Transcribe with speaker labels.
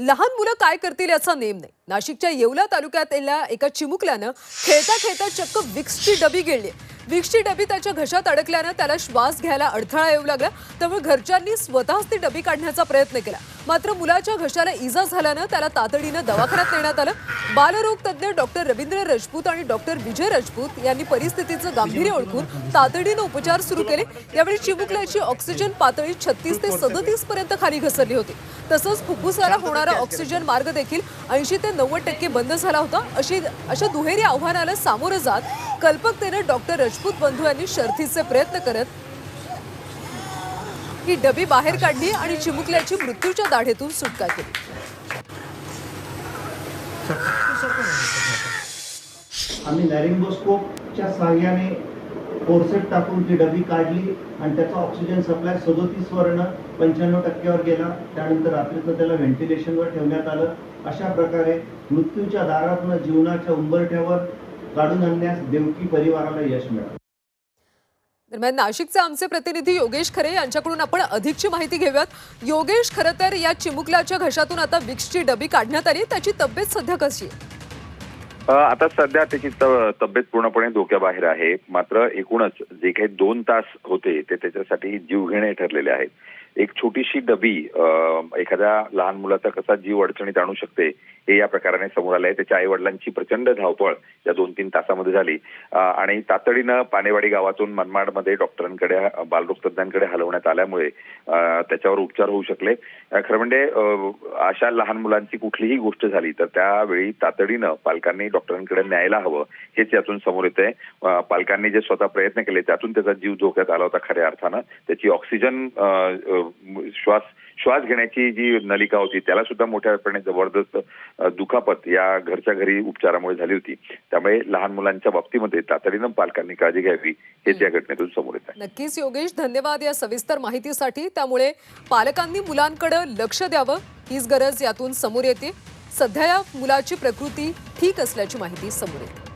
Speaker 1: लहान मुलं काय करतील याचा नेम नाही. नाशिकच्या येवला तालुक्यात एका चिमुकल्यानं खेळता खेळता चक्क विक्सची डबी गेली विक्सची डबी त्याच्या घशात अडकल्यानं त्याला श्वास घ्यायला अडथळा येऊ लागला. त्यामुळे घरच्यांनी स्वतःच ती डबी काढण्याचा प्रयत्न केला. मात्र मुलाच्या घशाला इजा झाल्यानं त्याला तातडीनं दवाखान्यात नेण्यात आलं. बालरोग तज्ज्ञ डॉक्टर रवींद्र राजपूत आणि डॉक्टर विजय राजपूत यांनी परिस्थितीचं गांभीर्य ओळखून तातडीनं उपचार सुरू केले. यावेळी चिमुकल्याची ऑक्सिजन पातळी छत्तीस ते सदतीस पर्यंत खाली घसरली होती. तसंच फुफ्फुसाला होणारा ऑक्सिजन मार्ग देखील ऐंशी ते नव्वद टक्के बंद झाला होता. अशी अशा दुहेरी आव्हानाला सामोरं जात कल्पकतेनं डॉक्टर राजपूत बंधू यांनी शर्थीचे प्रयत्न करत ही डबी बाहेर काढली आणि चिमुकल्याची मृत्यूच्या दाढेतून सुटका केली.
Speaker 2: आम्ही लॅरिंगोस्कोपच्या सहाय्याने फोरसेट टाकून ती डबी काढली आणि त्याचा ऑक्सिजन सप्लाय सदोतीस वरनं पंच्याण्णव टक्क्यावर गेला. त्यानंतर रात्रीचं त्याला व्हेंटिलेशनवर ठेवण्यात आलं. अशा प्रकारे मृत्यूच्या दारातनं जीवनाच्या उंबरठ्यावर काढून आणण्यास देवकी परिवाराला यश मिळालं.
Speaker 1: दरम्यान नाशिकचे आमचे प्रतिनिधी योगेश खरे यांच्याकडून आपण अधिकची माहिती घेऊयात. योगेश खरं तर या चिमुकल्याच्या घशातून आता विक्सची डबी काढण्यात आली. त्याची तब्येत सध्या कशी
Speaker 3: आता सध्या त्याची तब्येत पूर्णपणे धोक्याबाहेर आहे. मात्र एकूणच जे काही दोन तास होते ते त्याच्यासाठी जीवघेणे ठरलेले आहेत. एक छोटीशी डबी एखाद्या लहान मुलाचा कसा जीव अडचणीत आणू शकते हे या प्रकाराने समोर आलंय. त्याच्या आई वडिलांची प्रचंड धावपळ या दोन तीन तासामध्ये झाली. आणि तातडीनं पानेवाडी गावातून मनमाडमध्ये डॉक्टरांकडे बालरोग तज्ज्ञांकडे हलवण्यात आल्यामुळे त्याच्यावर उपचार होऊ शकले. खरं म्हणजे अशा लहान मुलांची कुठलीही गोष्ट झाली तर त्यावेळी तातडीनं पालकांनी डॉक्टरांकडे न्यायला हवं हेच यातून समोर येते पालकांनी जे स्वतः प्रयत्न केले त्यातून त्याचा जीव धोक्यात आला होता खऱ्या अर्थानं. त्याची ऑक्सिजन श्वास श्वास घेण्याची जी नलिका होती त्याला सुद्धा मोठ्यापणे जबरदस्त दुखापत या घरच्या घरी उपचारामुळे झाली होती. त्यामुळे लहान मुलांच्या बाबतीमध्ये तातडीनं पालकांनी काळजी घ्यावी हेच या घटनेतून समोर येत आहे.
Speaker 1: नक्कीच योगेश धन्यवाद या सविस्तर माहितीसाठी. त्यामुळे पालकांनी मुलांकडे लक्ष द्यावं हीच गरज यातून समोर येते. सध्या या मुलाची प्रकृती ठीक असल्याची माहिती समोर येते.